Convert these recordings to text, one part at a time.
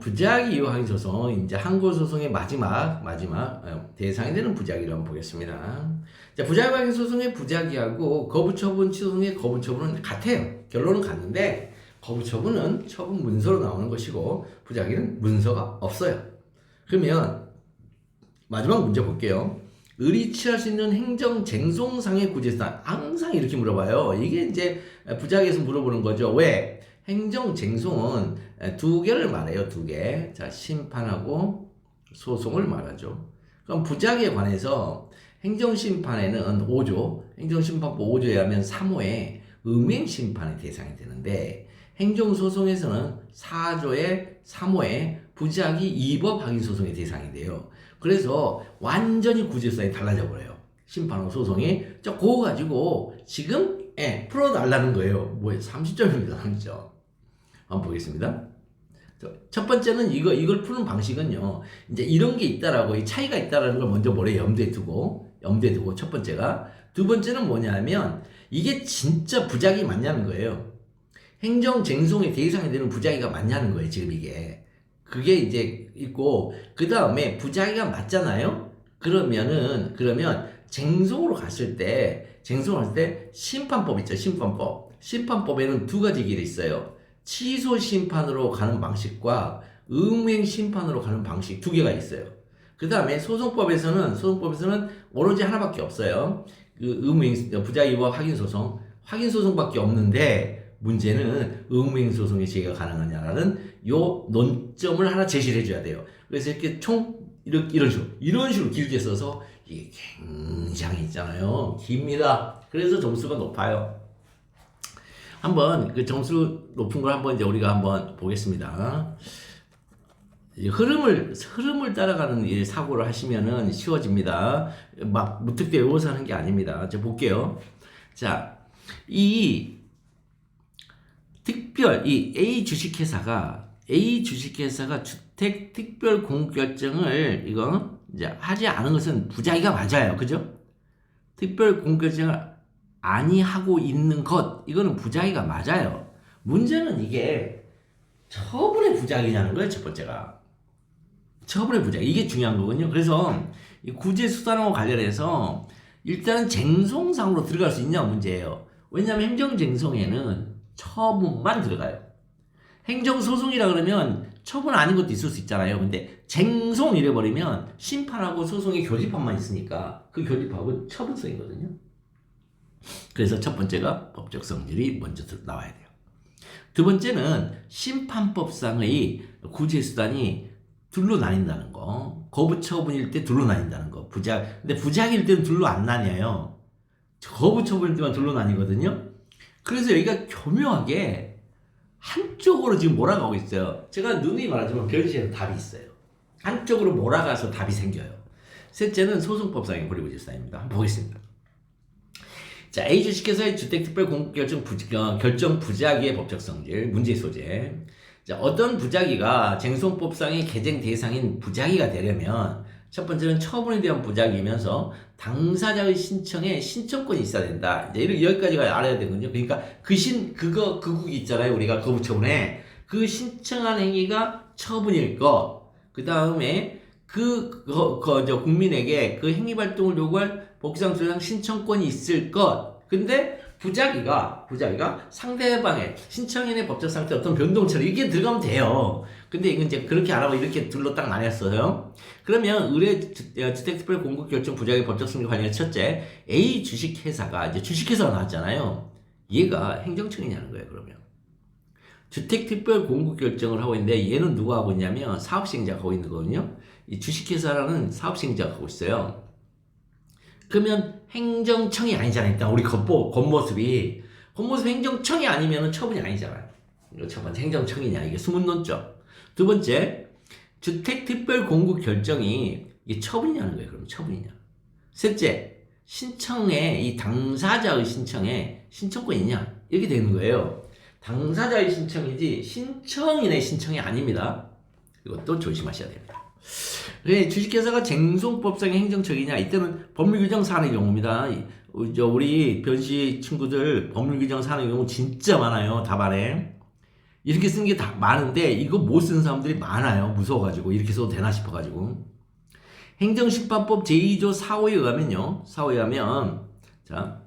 부작위 이후 항의 소송 이제 항고 소송의 마지막 마지막 어, 대상이 되는 부작위를 한번 보겠습니다. 자, 부작위 소송의 부작위하고 거부 처분 소송의 거부 처분은 같아요. 결론은 같는데 거부 처분은 처분 문서로 나오는 것이고 부작위는 문서가 없어요. 그러면 마지막 문제 볼게요. 의리 취할 수 있는 행정 쟁송상의 구제수단 항상 이렇게 물어봐요. 이게 이제 부작위에서 물어보는 거죠. 왜? 행정 쟁송은 두 개를 말해요. 두 개. 자 심판하고 소송을 말하죠. 그럼 부작위에 관해서 행정심판에는 5조, 행정심판법 5조에 하면 3호에 음행심판의 대상이 되는데 행정소송에서는 4조의 3호에 부작위 위법 확인 소송의 대상이 돼요. 그래서 완전히 구제수단이 달라져 버려요. 심판하고 소송이. 저 그거 가지고 지금 예, 풀어달라는 거예요. 뭐예요? 30점입니다. 30점. 한번 보겠습니다. 저, 첫 번째는 이거, 이걸 푸는 방식은요. 이제 이런 게 있다라고, 이 차이가 있다라는 걸 먼저 머리에 염두에 두고, 염두에 두고, 첫 번째가. 두 번째는 뭐냐면, 이게 진짜 부작위 맞냐는 거예요. 행정 쟁송의 대상이 되는 부작위가 맞냐는 거예요, 지금 이게. 그게 이제 있고, 그 다음에 부작위가 맞잖아요? 그러면은, 그러면 쟁송으로 갔을 때, 쟁송을 할때 심판법 있죠, 심판법. 심판법에는 두 가지 길이 있어요. 취소 심판으로 가는 방식과 음행 심판으로 가는 방식 두 개가 있어요. 그 다음에 소송법에서는, 소송법에서는 오로지 하나밖에 없어요. 그 음행, 부작위와 확인 소송. 확인 소송밖에 없는데, 문제는 음행 소송의 제기가 가능하냐라는 요 논점을 하나 제시를 해줘야 돼요. 그래서 이렇게 총, 이렇게, 이런 식으로, 이런 식으로 길게 써서 이게 굉장히 있잖아요. 깁니다. 그래서 점수가 높아요. 한번 그 점수 높은 걸 한번 이제 우리가 한번 보겠습니다. 흐름을 흐름을 따라가는 이 사고를 하시면은 쉬워집니다. 막 무턱대 외워서 하는 게 아닙니다. 자 볼게요. 자, 이 특별 이 A 주식회사가 A 주식회사가 주택 특별 공급 결정을 이거 이제 하지 않은 것은 부작위가 맞아요. 그죠? 특별 공급 결정을 아니하고 있는 것 이거는 부작위가 맞아요. 문제는 이게 처분의 부작위냐는 거예요. 첫 번째가 처분의 부작위 이게 중요한 거거든요. 그래서 이 구제 수단하고 관련해서 일단은 쟁송상으로 들어갈 수 있냐 문제예요. 왜냐하면 행정쟁송에는 처분만 들어가요. 행정소송이라 그러면 처분 아닌 것도 있을 수 있잖아요. 근데 쟁송 이래버리면 심판하고 소송의 교집합만 있으니까 그 교집합은 처분성이거든요. 그래서 첫 번째가 법적 성질이 먼저 나와야 돼요. 두 번째는 심판법상의 구제수단이 둘로 나뉜다는 거. 거부처분일 때 둘로 나뉜다는 거. 부작, 근데 부작일 때는 둘로 안 나뉘어요. 거부처분일 때만 둘로 나뉘거든요. 그래서 여기가 교묘하게 한쪽으로 지금 몰아가고 있어요. 제가 누누이 말하지만 별시에는 답이 있어요. 한쪽으로 몰아가서 답이 생겨요. 셋째는 소송법상의 고리구제수단입니다. 한번 보겠습니다. 자, A 주식회사의 주택특별 공급 결정, 부, 어, 결정 부작위의 법적 성질, 문제 소재. 자, 어떤 부작위가 쟁송법상의 개정 대상인 부작위가 되려면 첫 번째는 처분에 대한 부작위면서 당사자의 신청에 신청권이 있어야 된다. 이제 이런 여기까지가 알아야 되거든요. 그러니까 그 신, 그거, 그 국이 있잖아요. 우리가 거부처분에. 그 신청한 행위가 처분일 것. 그 다음에 그, 그, 그, 저, 국민에게 그 행위활동을 요구할 복지상조상 신청권이 있을 것. 근데 부작위가, 부작위가 상대방의 신청인의 법적 상태 어떤 변동처럼 이게 들어가면 돼요. 근데 이건 이제 그렇게 안 하고 이렇게 둘로 딱 나뉘었어요. 그러면 의뢰 주- 어, 주택특별 공급 결정 부작위 법적 승리 관련 첫째, A 주식회사가 이제 주식회사가 나왔잖아요. 얘가 행정청이냐는 거예요, 그러면. 주택특별 공급 결정을 하고 있는데 얘는 누가 하고 있냐면 사업시행자가 하고 있는 거거든요. 이 주식회사라는 사업시행자가 하고 있어요. 그러면 행정청이 아니잖아요. 일단 우리 겉보, 겉모습이. 겉모습 행정청이 아니면 처분이 아니잖아요. 이거 첫 번째 행정청이냐. 이게 숨은 논점. 두 번째, 주택특별 공급 결정이 이게 처분이냐는 거예요. 그럼 처분이냐. 셋째, 신청에, 이 당사자의 신청에 신청권이 있냐. 이렇게 되는 거예요. 당사자의 신청이지 신청인의 신청이 아닙니다. 이것도 조심하셔야 됩니다. 그래, 주식회사가 쟁송법상의 행정처이냐 이때는 법률규정 사안의 경우입니다. 이- 어, 저 우리 변씨 친구들 법률규정 사안의 경우 진짜 많아요 답안에 이렇게 쓰는 게 다 많은데 이거 못 쓰는 사람들이 많아요. 무서워가지고 이렇게 써도 되나 싶어가지고. 행정심판법 제2조 4호에 의하면요. 4호에 의하면 자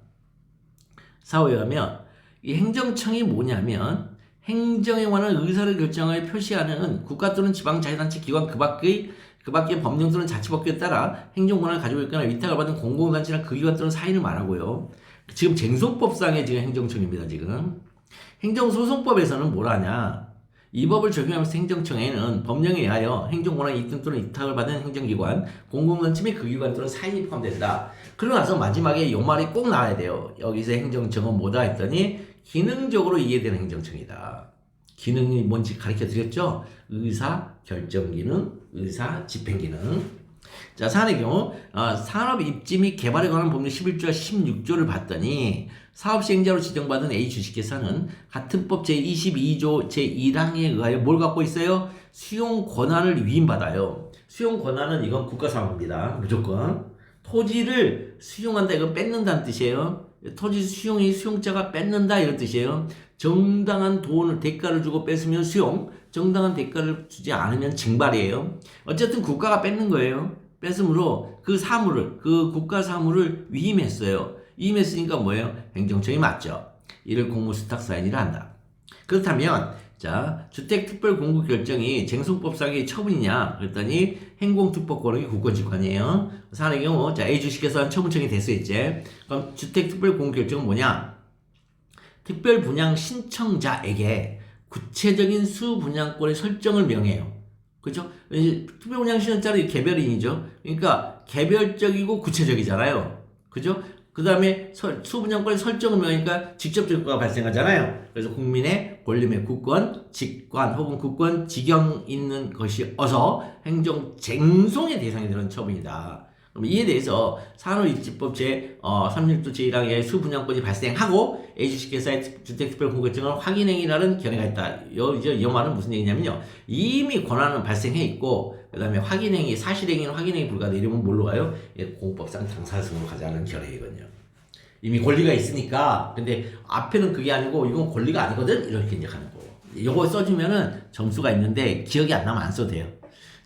4호에 의하면 이 행정청이 뭐냐면 행정에 관한 의사를 결정하여 표시하는 국가 또는 지방 자치단체 기관 그 밖의 그 밖의 법령 또는 자치법규에 따라 행정 권한을 가지고 있거나 위탁을 받은 공공단체나 그 기관 또는 사인을 말하고요. 지금 쟁송법상의 지금 행정청입니다. 지금 행정소송법에서는 뭘 하냐? 이 법을 적용하면서 행정청에는 법령에 의하여 행정권한 이등 또는 이탁을 받은 행정기관, 공공단체 및그 기관 또는 사인이 포함된다. 그러고 나서 마지막에 이 말이 꼭 나와야 돼요. 여기서 행정청은 뭐다 했더니 기능적으로 이해되는 행정청이다. 기능이 뭔지 가르쳐 드렸죠? 의사 결정 기능, 의사 집행 기능. 자, 사안의 경우 어, 산업 입지 및 개발에 관한 법률 11조와 16조를 봤더니 사업 시행자로 지정받은 A 주식회사는 같은 법 제22조 제1항에 의하여 뭘 갖고 있어요? 수용 권한을 위임받아요. 수용 권한은 이건 국가 사업입니다. 무조건. 토지를 수용한다 이건 뺏는다는 뜻이에요. 토지 수용이 수용자가 뺏는다 이런 뜻이에요. 정당한 돈을 대가를 주고 뺏으면 수용, 정당한 대가를 주지 않으면 징발이에요. 어쨌든 국가가 뺏는 거예요. 뺏음으로 그 사물을 그 국가 사물을 위임했어요. 위임했으니까 뭐예요? 행정청이 맞죠. 이를 공무수탁 사인이라 한다. 그렇다면 자 주택특별공급 결정이 쟁송법상의 처분이냐 그랬더니 행공특법권의 국권직관이에요. 사안의 경우 자 A 주식회사 처분청이 됐어있지. 그럼 주택특별공급 결정은 뭐냐? 특별분양 신청자에게 구체적인 수분양권의 설정을 명해요. 그죠? 특별분양 신청자는 개별인이죠. 그러니까 개별적이고 구체적이잖아요. 그죠? 그 다음에 수분양권의 설정을 명하니까 직접적 효과가 발생하잖아요. 그래서 국민의 권리의 국권, 직관 혹은 국권 지경 있는 것이 어서 행정 쟁송의 대상이 되는 처분이다. 그럼 이에 대해서 산업입지법 제 어, 36조 제1항에 수분양권이 발생하고 A주식회사의 주택특별공급증을 확인행위라는 견해가 있다. 요, 이제 이 말은 무슨 얘기냐면요. 이미 권한은 발생해 있고 그 다음에 확인행위, 사실행위는 확인행위 불가다 이러면 뭘로 가요? 예, 공법상 당사성으로 가자는 견해이거든요. 이미 권리가 있으니까 근데 앞에는 그게 아니고 이건 권리가 아니거든 이렇게 이제 가는 거고 요거 써주면은 점수가 있는데 기억이 안 나면 안 써도 돼요.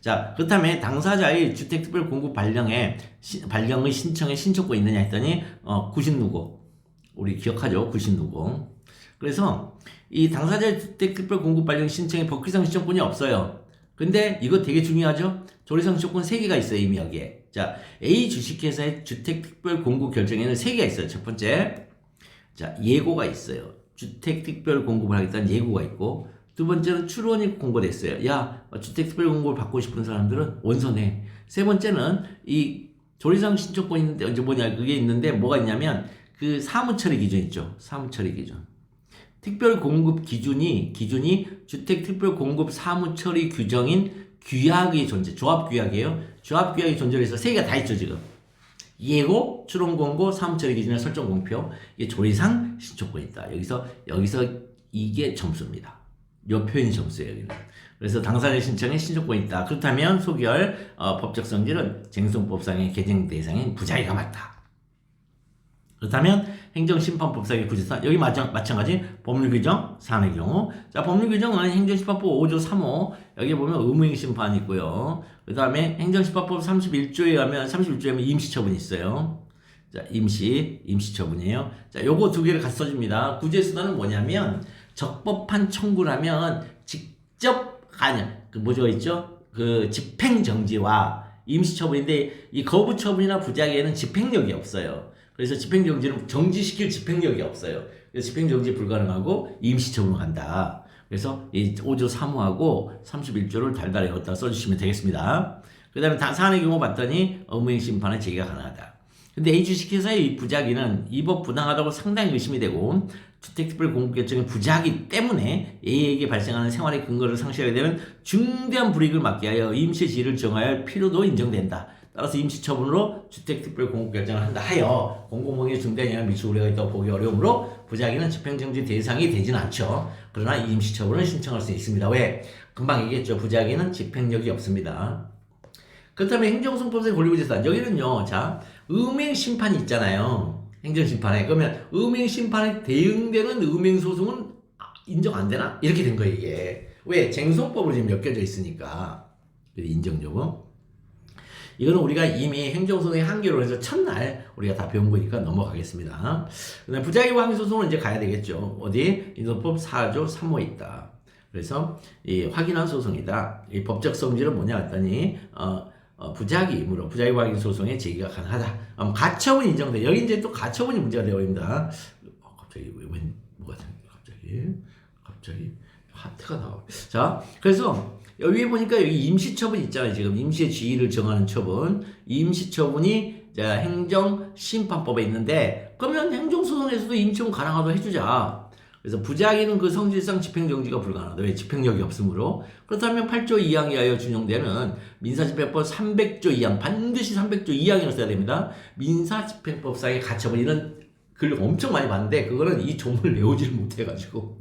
자, 그렇다면 당사자의 주택특별공급 발령에 시, 발령의 신청에 신청권이 있느냐 했더니 어, 구신 누구? 우리 기억하죠? 구신 누구? 그래서 이 당사자의 주택특별공급 발령 신청에 법규상 신청권이 없어요. 근데 이거 되게 중요하죠? 조리상 신청권 3개가 있어요, 이미 여기에. 자, A 주식회사의 주택특별공급 결정에는 3개가 있어요. 첫 번째, 자, 예고가 있어요. 주택특별공급을 하겠다는 예고가 있고, 두 번째는 출원이 공고됐어요. 야, 주택특별 공고를 받고 싶은 사람들은 원서내. 세 번째는 이 조리상 신청권 있는데 언제 뭐냐 그게 있는데 뭐가 있냐면 그 사무처리 기준 있죠. 사무처리 기준. 특별 공급 기준이 기준이 주택 특별 공급 사무처리 규정인 규약의 존재. 조합 규약이에요. 조합 규약이 존재해서 세 개가 다 있죠 지금. 예고, 출원 공고, 사무처리 기준의 설정 공표. 이게 조리상 신청권이 있다. 여기서 여기서 이게 점수입니다. 요 표현이 점수예요. 여기는. 그래서 당사자 신청에 신청권이 있다. 그렇다면 소결 어, 법적 성질은 쟁송법상의 개정 대상인 부자이가 맞다. 그렇다면 행정심판법상의 구제사 여기 마찬, 마찬가지 법률규정 사안의 경우 자 법률규정은 행정심판법 5조 3호 여기 보면 의무행심판이 있고요. 그 다음에 행정심판법 31조에 하면 31조에 하면 임시처분이 있어요. 자 임시 임시처분이에요. 자 요거 두 개를 같이 써줍니다. 구제수단은 뭐냐면 적법한 청구라면 직접 아니 그 뭐죠 있죠 그 집행 정지와 임시 처분인데 이 거부 처분이나 부작에는 집행력이 없어요. 그래서 집행 정지는 정지시킬 집행력이 없어요. 그래서 집행 정지 불가능하고 임시 처분으로 간다. 그래서 이 5조 3호하고 31조를 달달히 갖다 써주시면 되겠습니다. 그 다음에 사안의 경우 봤더니 업무행 심판의 제기가 가능하다. 근데 A 주식회사의 부작위는 이 법 부당하다고 상당히 의심이 되고 주택특별 공급결정이 부재하기 때문에 A에게 발생하는 생활의 근거를 상실하게 되면 중대한 불이익을 막기 위하여 임시 지를 정하여 할 필요도 인정된다. 따라서 임시처분으로 주택특별 공급결정을 한다 하여 공공모에 중대한 영향을 미칠 우려가 있다고 보기 어려우므로 부작위는 집행정지 대상이 되지는 않죠. 그러나 임시처분을 신청할 수 있습니다. 왜? 금방 얘기했죠. 부작위는 집행력이 없습니다. 그렇다면 행정승법의 권리부재산 여기는요. 자 음행심판이 있잖아요. 행정심판에. 그러면 음행심판에 대응되는 음행소송은 인정 안 되나? 이렇게 된 거예요, 이게. 왜? 쟁송법으로 지금 엮여져 있으니까. 인정 여부. 이거는 우리가 이미 행정소송의 한계로 해서 첫날 우리가 다 배운 거니까 넘어가겠습니다. 그다음에 부작위 확인 소송은 이제 가야 되겠죠. 어디? 인도법 4조 3호에 있다. 그래서 이 확인한 소송이다. 이 법적 성질은 뭐냐 했더니 어, 어, 부작위이므로 부작위 확인 소송의 제기가 가능하다. 음, 가처분 인정돼. 여기 이제 또 가처분이 문제가 되어 있습니다. 어, 갑자기 왜, 왜 뭐가 생겨? 갑자기 갑자기 하트가 나와. 자, 그래서 여기 보니까 여기 임시처분 있잖아요. 지금 임시의 지위를 정하는 처분. 임시처분이 자, 행정심판법에 있는데 그러면 행정소송에서도 임시처분 가능하다고 해주자. 그래서 부작위는 그 성질상 집행정지가 불가능하다. 왜? 집행력이 없으므로. 그렇다면 8조 2항에 하여 준용되는 민사집행법 300조 2항, 반드시 300조 2항을 써야 됩니다. 민사집행법상의 가처분, 이런 글 엄청 많이 봤는데, 그거는 이 조문을 외우지를 못해가지고,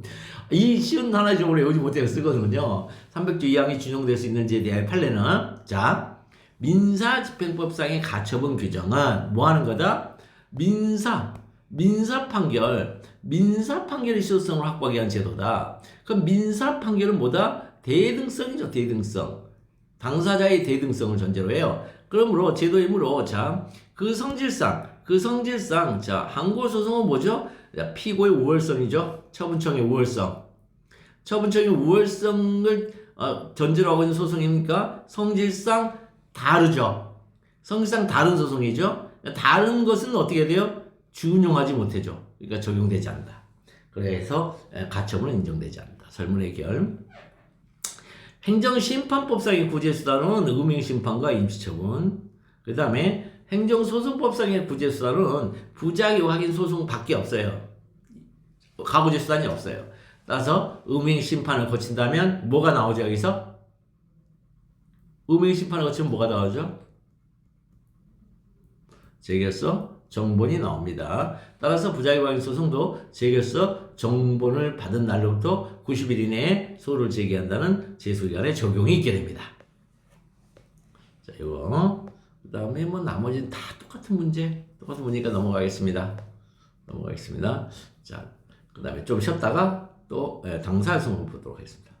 이 쉬운 하나의 조문을 외우지 못해서 쓰거든요. 300조 2항이 준용될 수 있는지에 대한 판례는, 자, 민사집행법상의 가처분 규정은 뭐 하는 거다? 민사, 민사 판결, 민사 판결의 실효성을 확보하기 위한 제도다. 그럼 민사 판결은 뭐다? 대등성이죠, 대등성. 당사자의 대등성을 전제로 해요. 그러므로 제도이므로 자, 그 성질상, 그 성질상 자, 항고 소송은 뭐죠? 자, 피고의 우월성이죠. 처분청의 우월성. 처분청의 우월성을 어, 전제로 하고 있는 소송입니까? 성질상 다르죠. 성질상 다른 소송이죠. 다른 것은 어떻게 돼요? 준용하지 못해죠. 그러니까 적용되지 않는다. 그래서 에, 가처분은 인정되지 않는다. 설문 해결. 행정심판법상의 구제수단은 음행심판과 임시처분. 그 다음에 행정소송법상의 구제수단은 부작위 확인 소송밖에 없어요. 가구제수단이 없어요. 따라서 음행심판을 거친다면 뭐가 나오죠 여기서? 음행심판을 거치면 뭐가 나오죠? 제결서 정본이 나옵니다. 따라서 부작위 확인 소송도 제결서 정본을 받은 날로부터 90일 이내에 소를 제기한다는 제소기간에 적용이 있게 됩니다. 자, 이거 그 다음에 뭐 나머지는 다 똑같은 문제, 똑같은 문제니까 넘어가겠습니다. 넘어가겠습니다. 자, 그 다음에 좀 쉬었다가 또 예, 당사성을 보도록 하겠습니다.